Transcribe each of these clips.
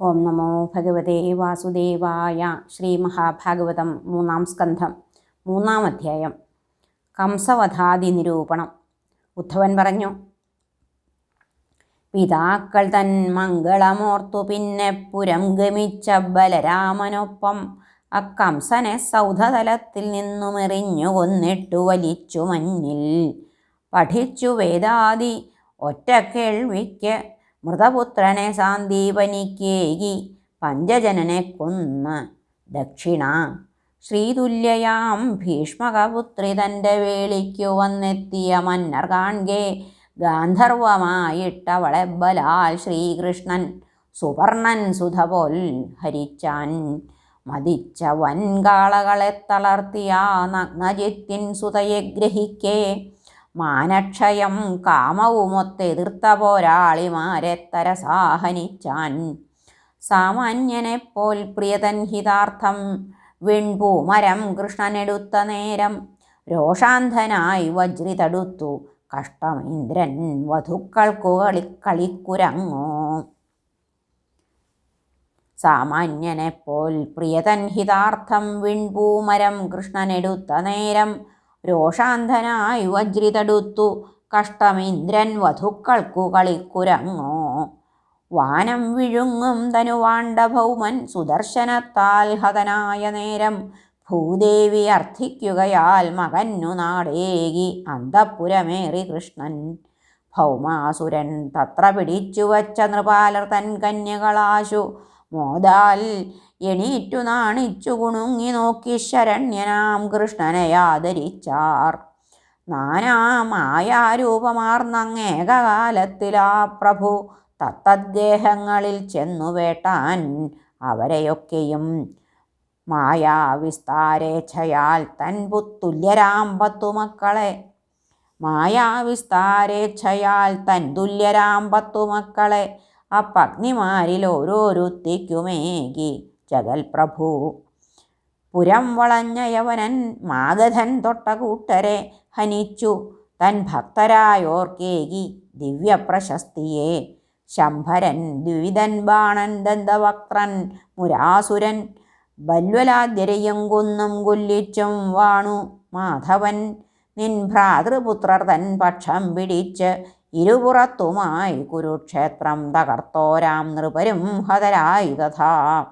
ഓം നമോ ഭഗവതേ വാസുദേവായ ശ്രീ മഹാഭാഗവതം മൂന്നാം സ്കന്ധം മൂന്നാം അധ്യായം. കംസവധാദി നിരൂപണം. ഉദ്ധവൻ പറഞ്ഞു പിതാക്കൾ തൻ മംഗളമോർത്തു പിന്നെ പുരം ഗമിച്ച ബലരാമനൊപ്പം അക്കംസനെ സൗധതലത്തിൽ നിന്നുമെറിഞ്ഞു കൊന്നിട്ടു വലിച്ചു മഞ്ഞിൽ. പഠിച്ചു വേദാദി ഒറ്റ കേൾവിക്ക് മൃതപുത്രനെ സാന്ദീപനിക്കേകി പഞ്ചജനനെ കൊന്ന് ദക്ഷിണ. ശ്രീതുല്യയാം ഭീഷ്മകപുത്രി തന്റെ വേളിക്കു വന്നെത്തിയ മന്നർ കാൺകെ ഗാന്ധർവമായിട്ടവളെ ബലാൽ ശ്രീകൃഷ്ണൻ സുവർണൻ സുധപോൽ ഹരിച്ചാൻ മതിച്ച വൻകാളകളെ തളർത്തിയ നഗ്നജിത്തിൻ സുതയെ ഗ്രഹിക്കേ മാനക്ഷയം കാമവുമൊത്തെതിർത്ത പോരാളിമാരെ തരസാഹനിച്ചാൻ. സാമാന്യനെപ്പോൽ പ്രിയതൻ ഹിതാർത്ഥം വിൺപൂമരം കൃഷ്ണനെടുത്ത നേരം രോഷാന്ധനായി വജ്രി തടുത്തു കഷ്ടമീന്ദ്രൻ വധുക്കൾക്കു കളി കളിക്കുരങ്ങോ. സാമാന്യനെപ്പോൽ പ്രിയതൻ ഹിതാർത്ഥം വിൺപൂമരം കൃഷ്ണനെടുത്ത നേരം രോഷാന്ധനായി വജ്രിതടുത്തു കഷ്ടമിന്ദ്രൻ വധുക്കൾക്കു കളിക്കുരങ്ങോ. വാനം വിഴുങ്ങും തനുവാണ്ട ഭൗമൻ സുദർശനത്താൽ ഹതനായ നേരം ഭൂദേവി അർത്ഥിക്കുകയാൽ മകന്നു നാടേകി അന്തപ്പുരമേറി കൃഷ്ണൻ. ഭൗമാസുരൻ തത്ര പിടിച്ചുവച്ച നൃപാലർ തൻ കന്യകളാശു മോദാൽ എണീറ്റു നാണിച്ചു കുണുങ്ങി നോക്കി ശരണ്യനാം കൃഷ്ണനെ ആദരിച്ചാർ. നാനാമായാരൂപമാർന്നങ്ങേകകാലത്തിലാ പ്രഭു. തത്തദ്ദേഹങ്ങളിൽ ചെന്നു വേട്ടാൻ അവരെയൊക്കെയും മായാവിസ്താരേച്ഛയാൽ തൻ പുത്തുല്യരാം പത്തു മക്കളെ. മായാവിസ്താരേച്ഛയാൽ തൻ തുല്യരാം പത്തു മക്കളെ. അപ്പഗ്നിമാരിൽ ഓരോരുത്തിക്കുമേകി ജഗൽ പ്രഭു പുരം വളഞ്ഞ യവനൻ മാഗധൻ തൊട്ട കൂട്ടരെ ഹനിച്ചു. തൻ ഭക്തരായോർക്കേകി ദിവ്യപ്രശസ്തിയെ. ശംഭരൻ ദ്വിവിധൻ ബാണൻ ദന്തവക്രൻ മുരാസുരൻ ബല്വലാദ്യരയും കുന്നും കൊല്ലിച്ചും വാണു മാധവൻ. നിൻ ഭ്രാതൃപുത്രർ തൻ പക്ഷം പിടിച്ച് ഇരുപുറത്തുമായി കുരുക്ഷേത്രം തകർത്തോരാം നൃപരും ഹതരായി തഥാ.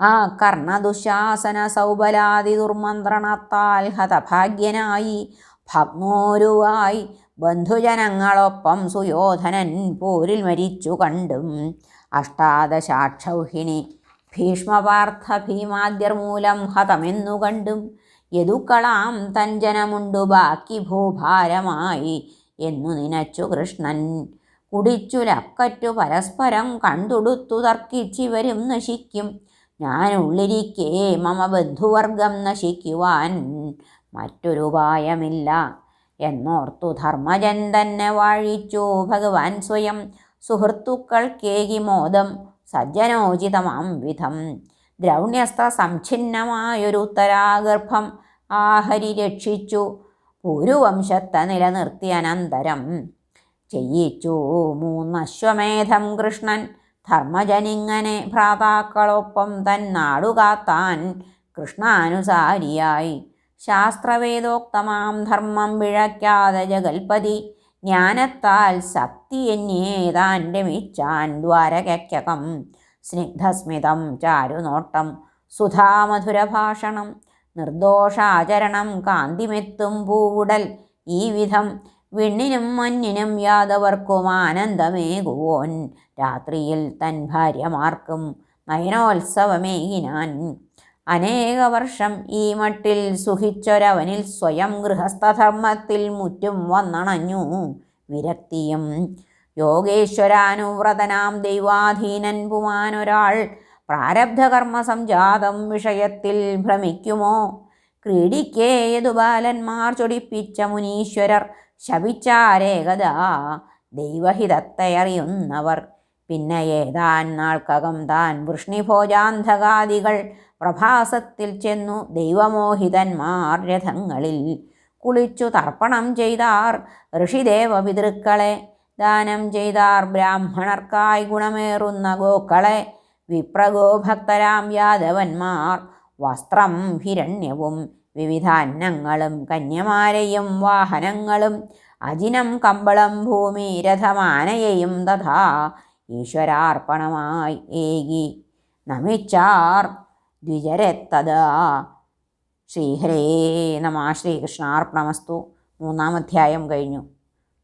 ആ കർണദുശാസന സൗബലാദി ദുർമന്ത്രണത്താൽ ഹതഭാഗ്യനായി ഭഗ്നോരുവായി ബന്ധുജനങ്ങളൊപ്പം സുയോധനൻ പോരിൽ മരിച്ചു കണ്ടും. അഷ്ടാദശാക്ഷൗഹിണി ഭീഷ്മപാർത്ഥ ഭീമാദ്യർ മൂലം ഹതമെന്നു കണ്ടും. യദുക്കളാം തഞ്ജനമുണ്ടു ബാക്കി ഭൂഭാരമായി എന്നു നിനച്ചു കൃഷ്ണൻ. കുടിച്ചുലക്കറ്റു പരസ്പരം കണ്ടുടുത്തു തർക്കിച്ചിവരും നശിക്കും. ഞാൻ ഉള്ളിരിക്കേ മമ ബന്ധുവർഗം നശിക്കുവാൻ മറ്റൊരുപായമില്ല എന്നോർത്തു ധർമ്മജൻ തന്നെ വാഴിച്ചു. ഭഗവാൻ സ്വയം സുഹൃത്തുക്കൾക്കേകി മോദം സജ്ജനോചിതമാം വിധം. ദ്രൗണ്യസ്ത്ര സംഛിന്നമായൊരു ഉത്തരാഗർഭം ആഹരി രക്ഷിച്ചു. പൂരുവംശത്തെ നിലനിർത്തി അനന്തരം ചെയ്യിച്ചു. മൂന്നശ്വമേധം കൃഷ്ണൻ ധർമ്മജനിങ്ങനെ ഭ്രാതാക്കളൊപ്പം തൻ നാടുകാത്താൻ കൃഷ്ണാനുസാരിയായി. ശാസ്ത്രവേദോക്തമാം ധർമ്മം വിഴയ്ക്കാതെ ജഗൽപതി ജ്ഞാനത്താൽ ശക്തി എന്നേതാൻ രമിച്ചാൻ ദ്വാരകയ്ക്കകം സ്നിഗ്ധസ്മിതം ചാരുനോട്ടം. സുധാമധുരഭാഷണം നിർദോഷാചരണം കാന്തിമെത്തും പൂവുടൽ. ഈ വിധം വിണ്ണിനും മഞ്ഞിനും യാദവർക്കും ആനന്ദമേകുവോൻ. രാത്രിയിൽ തൻ ഭാര്യമാർക്കും നയനോത്സവമേകിനാൻ. അനേക വർഷം ഈ മട്ടിൽ സുഖിച്ചൊരവനിൽ സ്വയം ഗൃഹസ്ഥധർമ്മത്തിൽ മുറ്റും വന്നണഞ്ഞു. വിരക്തിയും യോഗേശ്വരാനുവ്രതനാം ദൈവാധീനൻ പുമാനൊരാൾ പ്രാരബ്ധകർമ്മ സംജാതം വിഷയത്തിൽ ഭ്രമിക്കുമോ? ക്രീഡിക്കേതു ബാലന്മാർ ചൊടിപ്പിച്ച മുനീശ്വരർ? ശപിച്ചാരേകത ദൈവഹിതത്തെ അറിയുന്നവർ പിന്നെ ഏതാൻ നാൾക്കകം താൻ വൃഷ്ണിഭോജാന്ധകാദികൾ? പ്രഭാസത്തിൽ ചെന്നു ദൈവമോഹിതന്മാർ രഥങ്ങളിൽ കുളിച്ചു തർപ്പണം ചെയ്താർ ഋഷിദേവ പിതൃക്കളെ ദാനം ചെയ്താർ ബ്രാഹ്മണർക്കായി ഗുണമേറുന്ന ഗോക്കളെ. വിപ്രഗോഭക്തരാം യാദവന്മാർ. വസ്ത്രം ഹിരണ്യവും വിവിധ അന്നങ്ങളും കന്യമാരെയും വാഹനങ്ങളും അജിനം കമ്പളം ഭൂമി രഥമാനയെയും തഥാ ഈശ്വരാർപ്പണമായി ഏകി. നമിച്ചാർ ദ്വിജരെത്തതാ ശ്രീഹരേ നമ. ശ്രീകൃഷ്ണാർപ്പണമസ്തു. മൂന്നാം അധ്യായം കഴിഞ്ഞു.